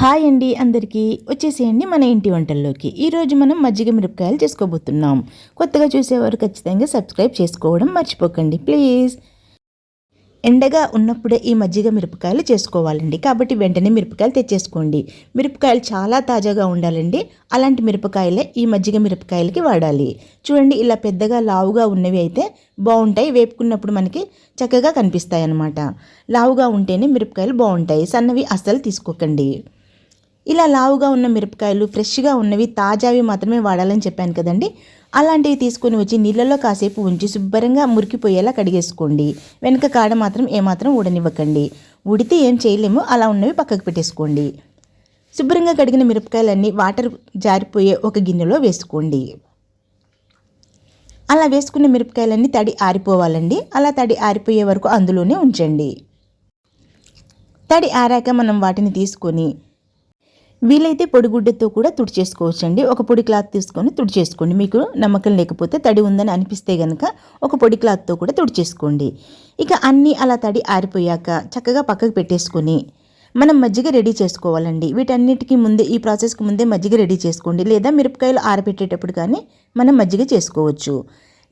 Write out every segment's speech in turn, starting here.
Hi అండి అందరికీ. వచ్చేసేయండి మన ఇంటి వంటల్లోకి. ఈరోజు మనం మజ్జిగ మిరపకాయలు చేసుకోబోతున్నాం. కొత్తగా చూసేవారు ఖచ్చితంగా సబ్స్క్రైబ్ చేసుకోవడం మర్చిపోకండి ప్లీజ్. ఎండగా ఉన్నప్పుడే ఈ మజ్జిగ మిరపకాయలు చేసుకోవాలండి. కాబట్టి వెంటనే మిరపకాయలు తెచ్చేసుకోండి. మిరపకాయలు చాలా తాజాగా ఉండాలండి. అలాంటి మిరపకాయలే ఈ మజ్జిగ మిరపకాయలకి వాడాలి. చూడండి ఇలా పెద్దగా లావుగా ఉన్నవి అయితే బాగుంటాయి. వేపుకున్నప్పుడు మనకి చక్కగా కనిపిస్తాయి అన్నమాట లావుగా ఉంటేనే మిరపకాయలు బాగుంటాయి. సన్నవి అస్సలు తీసుకోకండి. ఇలా లావుగా ఉన్న మిరపకాయలు ఫ్రెష్గా ఉన్నవి తాజావి మాత్రమే వాడాలని చెప్పాను కదండి. అలాంటివి తీసుకొని వచ్చి నీళ్ళలో కాసేపు ఉంచి శుభ్రంగా మురికిపోయేలా కడిగేసుకోండి. వెనక కాడ మాత్రం ఏమాత్రం ఊడనివ్వకండి. ఉడితే ఏం చేయలేము అలా ఉన్నవి పక్కకు పెట్టేసుకోండి. శుభ్రంగా కడిగిన మిరపకాయలన్నీ వాటర్ జారిపోయే ఒక గిన్నెలో వేసుకోండి. అలా వేసుకున్న మిరపకాయలన్నీ తడి ఆరిపోవాలండి. అలా తడి ఆరిపోయే వరకు అందులోనే ఉంచండి. తడి ఆరాక మనం వాటిని తీసుకొని వీలైతే పొడిగుడ్డతో కూడా తుడిచేసుకోవచ్చండి. ఒక పొడి క్లాత్ తీసుకొని తుడిచేసుకోండి. మీకు నమ్మకం లేకపోతే తడి ఉందని అనిపిస్తే కనుక ఒక పొడి క్లాత్తో కూడా తుడిచేసుకోండి. ఇక అన్నీ అలా తడి ఆరిపోయాక చక్కగా పక్కకు పెట్టేసుకొని మనం మజ్జిగ రెడీ చేసుకోవాలండి. వీటన్నిటికీ ముందే ఈ ప్రాసెస్కి ముందే మజ్జిగ రెడీ చేసుకోండి. లేదా మిరపకాయలు ఆరబెట్టేటప్పుడు కానీ మనం మజ్జిగ చేసుకోవచ్చు.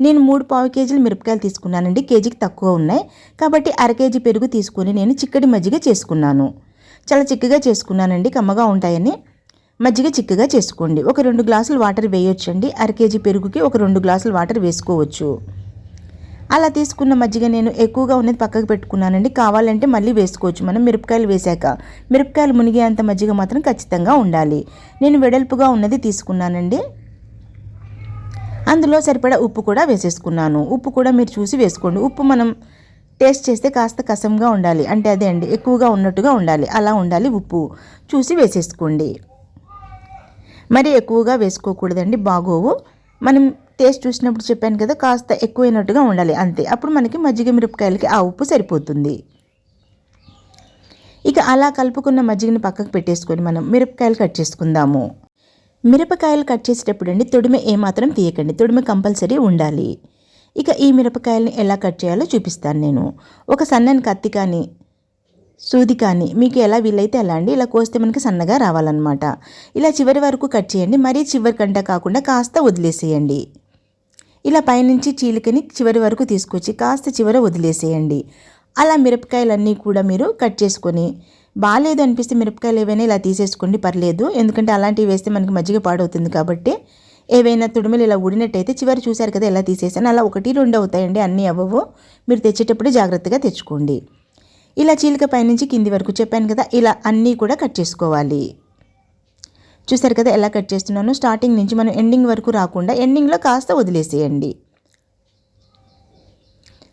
నేను మూడు పావు కేజీలు మిరపకాయలు తీసుకున్నానండి. కేజీకి తక్కువ ఉన్నాయి. కాబట్టి అర కేజీ పెరుగు తీసుకొని నేను చిక్కటి మజ్జిగ చేసుకున్నాను. చాలా చిక్కగా చేసుకున్నానండి కమ్మగా ఉంటాయని. మజ్జిగ చిక్కగా చేసుకోండి. ఒక రెండు గ్లాసులు వాటర్ వేయొచ్చండి. అర కేజీ పెరుగుకి ఒక రెండు గ్లాసులు వాటర్ వేసుకోవచ్చు. అలా తీసుకున్న మజ్జిగ నేను ఎక్కువగా ఉన్నది పక్కకు పెట్టుకున్నానండి. కావాలంటే మళ్ళీ వేసుకోవచ్చు. మనం మిరపకాయలు వేశాక మిరపకాయలు మునిగేంత మజ్జిగ మాత్రం ఖచ్చితంగా ఉండాలి. నేను వెడల్పుగా ఉన్నది తీసుకున్నానండి. అందులో సరిపడా ఉప్పు కూడా వేసేసుకున్నాను. ఉప్పు కూడా మీరు చూసి వేసుకోండి. ఉప్పు మనం టేస్ట్ చేస్తే కాస్త కసంగా ఉండాలి. అంటే అదే అండి ఎక్కువగా ఉన్నట్టుగా ఉండాలి. అలా ఉండాలి ఉప్పు. చూసి వేసేసుకోండి. మరి ఎక్కువగా వేసుకోకూడదండి బాగోవు. మనం టేస్ట్ చూసినప్పుడు చెప్పాను కదా కాస్త ఎక్కువైనట్టుగా ఉండాలి అంతే. అప్పుడు మనకి మజ్జిగ మిరపకాయలకి ఆ ఉప్పు సరిపోతుంది. ఇక అలా కలుపుకున్న మజ్జిగని పక్కకు పెట్టేసుకొని మనం మిరపకాయలు కట్ చేసుకుందాము. మిరపకాయలు కట్ చేసేటప్పుడు అండి తొడిమ ఏమాత్రం తీయకండి. తొడిమ కంపల్సరీ ఉండాలి. ఇక ఈ మిరపకాయలని ఎలా కట్ చేయాలో చూపిస్తాను నేను. ఒక సన్నని కత్తి కానీ సూది కానీ మీకు ఎలా వీలైతే అలా అండి. ఇలా కోస్తే మనకి సన్నగా రావాలన్నమాట. ఇలా చివరి వరకు కట్ చేయండి. మరీ చివరి కంట కాకుండా కాస్త వదిలేసేయండి. ఇలా పైనుంచి చీలికని చివరి వరకు తీసుకొచ్చి కాస్త చివర వదిలేసేయండి. అలా మిరపకాయలన్నీ కూడా మీరు కట్ చేసుకొని బాగాలేదు అనిపిస్తే మిరపకాయలు ఏవైనా ఇలా తీసేసుకోండి. పర్లేదు. ఎందుకంటే అలాంటివి వేస్తే మనకి మజ్జిగ పాడవుతుంది కాబట్టి ఏవైనా తుడుమలు ఇలా ఊడినట్టయితే చివరి చూశారు కదా ఎలా తీసేసాను. అలా ఒకటి రెండు అవుతాయండి. అన్నీ అవ్వవు. మీరు తెచ్చేటప్పుడు జాగ్రత్తగా తెచ్చుకోండి. ఇలా చీలిక పైనుంచి కింది వరకు చెప్పాను కదా ఇలా అన్నీ కూడా కట్ చేసుకోవాలి. చూసారు కదా ఎలా కట్ చేస్తున్నాను? స్టార్టింగ్ నుంచి మనం ఎండింగ్ వరకు రాకుండా ఎండింగ్లో కాస్త వదిలేసేయండి.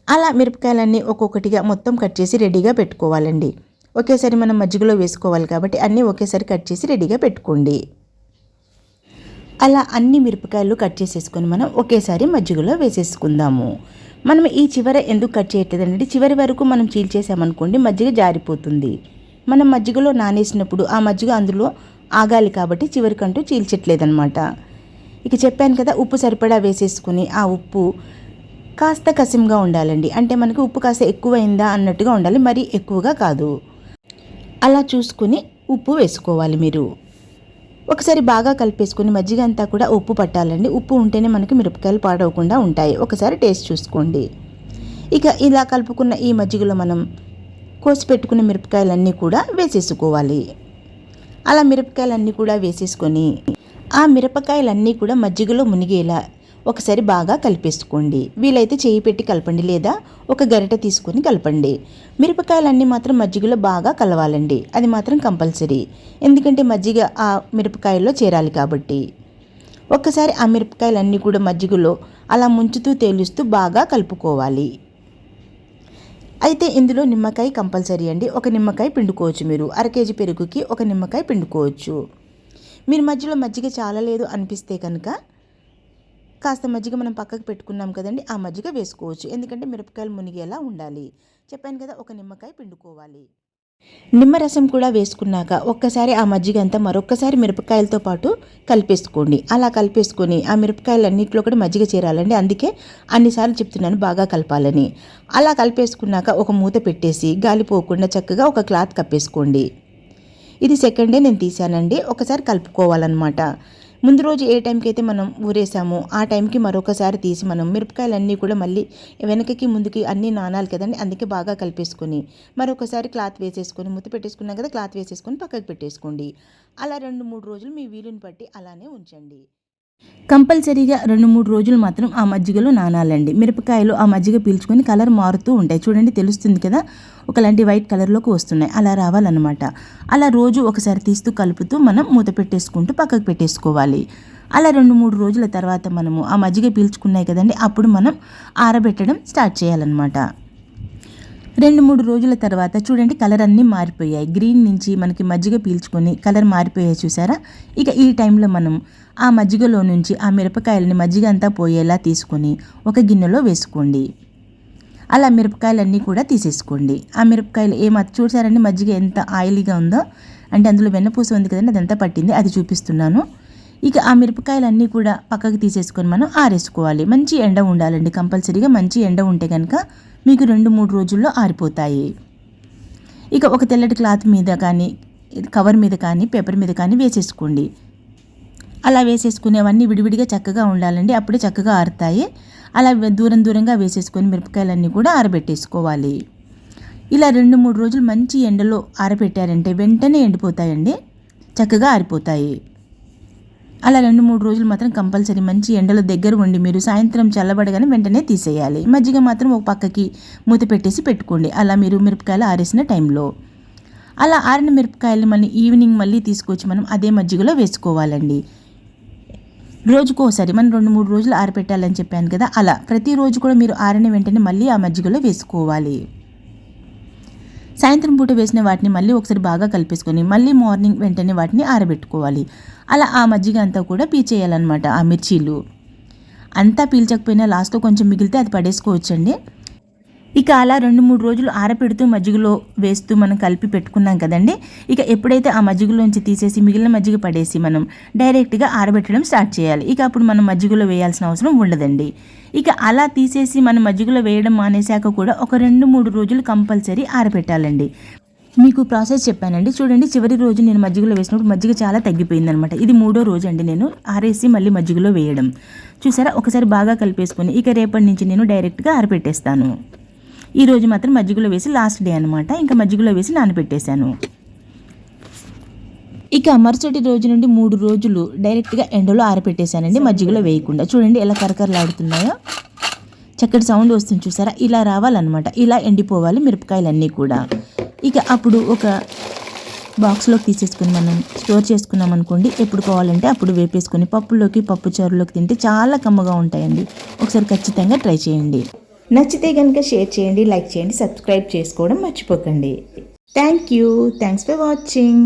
అలా మిరపకాయలన్నీ ఒక్కొక్కటిగా మొత్తం కట్ చేసి రెడీగా పెట్టుకోవాలండి. ఒకేసారి మనం మజ్జిగలో వేసుకోవాలి కాబట్టి అన్నీ ఒకేసారి కట్ చేసి రెడీగా పెట్టుకోండి. అలా అన్ని మిరపకాయలు కట్ చేసేసుకొని మనం ఒకేసారి మజ్జిగలో వేసేసుకుందాము. మనం ఈ చివర ఎందుకు కట్ చేయట్లేదంటే చివరి వరకు మనం చీల్చేసామనుకోండి మజ్జిగ జారిపోతుంది. మనం మజ్జిగలో నానేసినప్పుడు ఆ మజ్జిగ అందులో ఆగాలి కాబట్టి చివరికంటూ చీల్చట్లేదనమాట ఇక చెప్పాను కదా ఉప్పు సరిపడా వేసేసుకుని ఆ ఉప్పు కాస్త కసిమ్గా ఉండాలండి. అంటే మనకి ఉప్పు కాస్త ఎక్కువైందా అన్నట్టుగా ఉండాలి మరీ ఎక్కువగా కాదు. అలా చూసుకుని ఉప్పు వేసుకోవాలి మీరు. ఒకసారి బాగా కలిపేసుకుని మజ్జిగ అంతా కూడా ఉప్పు పట్టాలండి. ఉప్పు ఉంటేనే మనకి మిరపకాయలు పాడవకుండా ఉంటాయి. ఒకసారి టేస్ట్ చూసుకోండి. ఇక ఇలా కలుపుకున్న ఈ మజ్జిగలో మనం కోసి పెట్టుకున్న మిరపకాయలన్నీ కూడా వేసేసుకోవాలి. అలా మిరపకాయలన్నీ కూడా వేసేసుకొని ఆ మిరపకాయలన్నీ కూడా మజ్జిగలో మునిగేలా ఒకసారి బాగా కలిపేసుకోండి. వీలైతే చేయి పెట్టి కలపండి లేదా ఒక గరిట తీసుకొని కలపండి. మిరపకాయలన్నీ మాత్రం మజ్జిగలో బాగా కలవాలండి. అది మాత్రం కంపల్సరీ. ఎందుకంటే మజ్జిగ ఆ మిరపకాయల్లో చేరాలి కాబట్టి. ఒక్కసారి ఆ మిరపకాయలన్నీ కూడా మజ్జిగలో అలా ముంచుతూ తేలుస్తూ బాగా కలుపుకోవాలి. అయితే ఇందులో నిమ్మకాయ కంపల్సరీ అండి. ఒక నిమ్మకాయ పిండుకోవచ్చు మీరు. అర కేజీ పెరుగుకి ఒక నిమ్మకాయ పిండుకోవచ్చు. మీరు మధ్యలో మజ్జిగ చాలా లేదు అనిపిస్తే కనుక కాస్త మజ్జిగ మనం పక్కకు పెట్టుకున్నాం కదండి ఆ మజ్జిగ వేసుకోవచ్చు. ఎందుకంటే మిరపకాయలు మునిగేలా ఉండాలి. చెప్పాను కదా ఒక నిమ్మకాయ పిండుకోవాలి. నిమ్మరసం కూడా వేసుకున్నాక ఒక్కసారి ఆ మజ్జిగ అంతా మరొక్కసారి మిరపకాయలతో పాటు కలిపేసుకోండి. అలా కలిపేసుకొని ఆ మిరపకాయలన్నింటిలో కూడా మజ్జిగ చేరాలండి. అందుకే అన్నిసార్లు చెప్తున్నాను బాగా కలపాలని. అలా కలిపేసుకున్నాక ఒక మూత పెట్టేసి గాలిపోకుండా చక్కగా ఒక క్లాత్ కప్పేసుకోండి. ఇది సెకండ్ డే నేను తీసానండి ఒకసారి కలుపుకోవాలన్నమాట. ముందు రోజు ఏ టైంకి అయితే మనం ఊరేసామో ఆ టైంకి మరొకసారి తీసి మనం మిరపకాయలన్నీ కూడా మళ్ళీ వెనకకి ముందుకి అన్నీ నానాలి కదండి అందుకే బాగా కలిపేసుకొని మరొకసారి క్లాత్ వేసేసుకొని ముత్తి పెట్టేసుకున్నాం కదా క్లాత్ వేసేసుకొని పక్కకు పెట్టేసుకోండి. అలా రెండు మూడు రోజులు మీ వీలుని బట్టి అలానే ఉంచండి. కంపల్సరీగా రెండు మూడు రోజులు మాత్రం ఆ మజ్జిగలో నానాలండి. మిరపకాయలు ఆ మజ్జిగ పీల్చుకొని కలర్ మారుతూ ఉంటాయి. చూడండి తెలుస్తుంది కదా? ఒకలాంటి వైట్ కలర్లోకి వస్తున్నాయి. అలా రావాలన్నమాట. అలా రోజు ఒకసారి తీస్తూ కలుపుతూ మనం మూత పెట్టేసుకుంటూ పక్కకు పెట్టేసుకోవాలి. అలా రెండు మూడు రోజుల తర్వాత మనము ఆ మజ్జిగ పీల్చుకున్నాయి కదండి అప్పుడు మనం ఆరబెట్టడం స్టార్ట్ చేయాలన్నమాట. రెండు మూడు రోజుల తర్వాత చూడండి కలర్ అన్నీ మారిపోయాయి. గ్రీన్ నుంచి మనకి మజ్జిగ పీల్చుకొని కలర్ మారిపోయాయి చూసారా? ఇక ఈ టైంలో మనం ఆ మజ్జిగలో నుంచి ఆ మిరపకాయలని మజ్జిగ అంతా పోయేలా తీసుకొని ఒక గిన్నెలో వేసుకోండి. అలా మిరపకాయలన్నీ కూడా తీసేసుకోండి. ఆ మిరపకాయలు ఏమాత్రం చూసారండి మజ్జిగ ఎంత ఆయిలీగా ఉందో? అంటే అందులో వెన్నపూస ఉంది కదండి అదంతా పట్టింది అది చూపిస్తున్నాను. ఇక ఆ మిరపకాయలన్నీ కూడా పక్కకు తీసేసుకొని మనం ఆరేసుకోవాలి. మంచి ఎండ ఉండాలండి కంపల్సరీగా మంచి ఎండ ఉంటే కనుక మీకు రెండు మూడు రోజుల్లో ఆరిపోతాయి. ఇక ఒక తెల్లటి క్లాత్ మీద కానీ కవర్ మీద కానీ పేపర్ మీద కానీ వేసేసుకోండి. అలా వేసేసుకునేవన్నీ విడివిడిగా చక్కగా ఉండాలండి. అప్పుడే చక్కగా ఆరుతాయి. అలా దూరం దూరంగా వేసేసుకొని మిరపకాయలన్నీ కూడా ఆరబెట్టేసుకోవాలి. ఇలా రెండు మూడు రోజులు మంచి ఎండలో ఆరబెట్టారంటే వెంటనే ఎండిపోతాయండి. చక్కగా ఆరిపోతాయి. అలా రెండు మూడు రోజులు మాత్రం కంపల్సరీ మంచి ఎండలో దగ్గర ఉండి మీరు సాయంత్రం చల్లబడగానే వెంటనే తీసేయాలి. మజ్జిగ మాత్రం ఒక పక్కకి మూత పెట్టేసి పెట్టుకోండి. అలా మీరు మిరపకాయలు ఆరేసిన టైంలో. అలా ఆరిన మిరపకాయలు మళ్ళీ ఈవినింగ్ మళ్ళీ తీసుకొచ్చి మనం అదే మజ్జిగలో వేసుకోవాలండి. రోజుకోసారి మనం రెండు మూడు రోజులు ఆరపెట్టాలని చెప్పాను కదా అలా ప్రతిరోజు కూడా మీరు ఆరిన వెంటనే మళ్ళీ ఆ మజ్జిగలో వేసుకోవాలి. సాయంత్రం పూట వేసిన వాటిని మళ్ళీ ఒకసారి బాగా కలిపేసుకొని మళ్ళీ మార్నింగ్ వెంటనే వాటిని ఆరబెట్టుకోవాలి. అలా ఆ మజ్జిగ అంతా కూడా పీచేయాలన్నమాట ఆ మిర్చీలు. అంతా పీల్చకపోయినా లాస్ట్లో కొంచెం మిగిలితే అది పడేసుకోవచ్చండి. ఇక అలా రెండు మూడు రోజులు ఆరపెడుతూ మజ్జిగలో వేస్తూ మనం కలిపి పెట్టుకున్నాం కదండి. ఇక ఎప్పుడైతే ఆ మజ్జిగలోంచి తీసేసి మిగిలిన మజ్జిగ పడేసి మనం డైరెక్ట్గా ఆరబెట్టడం స్టార్ట్ చేయాలి. ఇక అప్పుడు మనం మజ్జిగలో వేయాల్సిన అవసరం ఉండదండి. ఇక అలా తీసేసి మనం మజ్జిగలో వేయడం మానేశాక కూడా ఒక రెండు మూడు రోజులు కంపల్సరీ ఆరబెట్టాలండి. మీకు ప్రాసెస్ చెప్పానండి. చూడండి చివరి రోజు నేను మజ్జిగలో వేసినప్పుడు మజ్జిగ చాలా తగ్గిపోయింది అనమాట ఇది మూడో రోజు అండి నేను ఆరేసి మళ్ళీ మజ్జిగలో వేయడం. చూసారా? ఒకసారి బాగా కలిపేసుకొని ఇక రేపటి నుంచి నేను డైరెక్ట్గా ఆరబెట్టేస్తాను. ఈరోజు మాత్రం మజ్జిగలో వేసి లాస్ట్ డే అనమాట ఇంకా మజ్జిగలో వేసి నానబెట్టేశాను. ఇక మరుసటి రోజు నుండి మూడు రోజులు డైరెక్ట్గా ఎండలో ఆరపెట్టేశానండి మజ్జిగలో వేయకుండా. చూడండి ఎలా కరకరలాడుతున్నాయో. చక్కటి సౌండ్ వస్తుంది చూసారా? ఇలా రావాలన్నమాట. ఇలా ఎండిపోవాలి మిరపకాయలన్నీ కూడా. ఇక అప్పుడు ఒక బాక్స్లోకి తీసేసుకుని మనం స్టోర్ చేసుకున్నాం అనుకోండి ఎప్పుడు కావాలంటే అప్పుడు వేపేసుకొని పప్పులోకి పప్పు చారులోకి తింటే చాలా కమ్మగా ఉంటాయండి. ఒకసారి ఖచ్చితంగా ట్రై చేయండి. నచ్చితే కనుక షేర్ చేయండి లైక్ చేయండి సబ్స్క్రైబ్ చేసుకోవడం మర్చిపోకండి. Thank you thanks for watching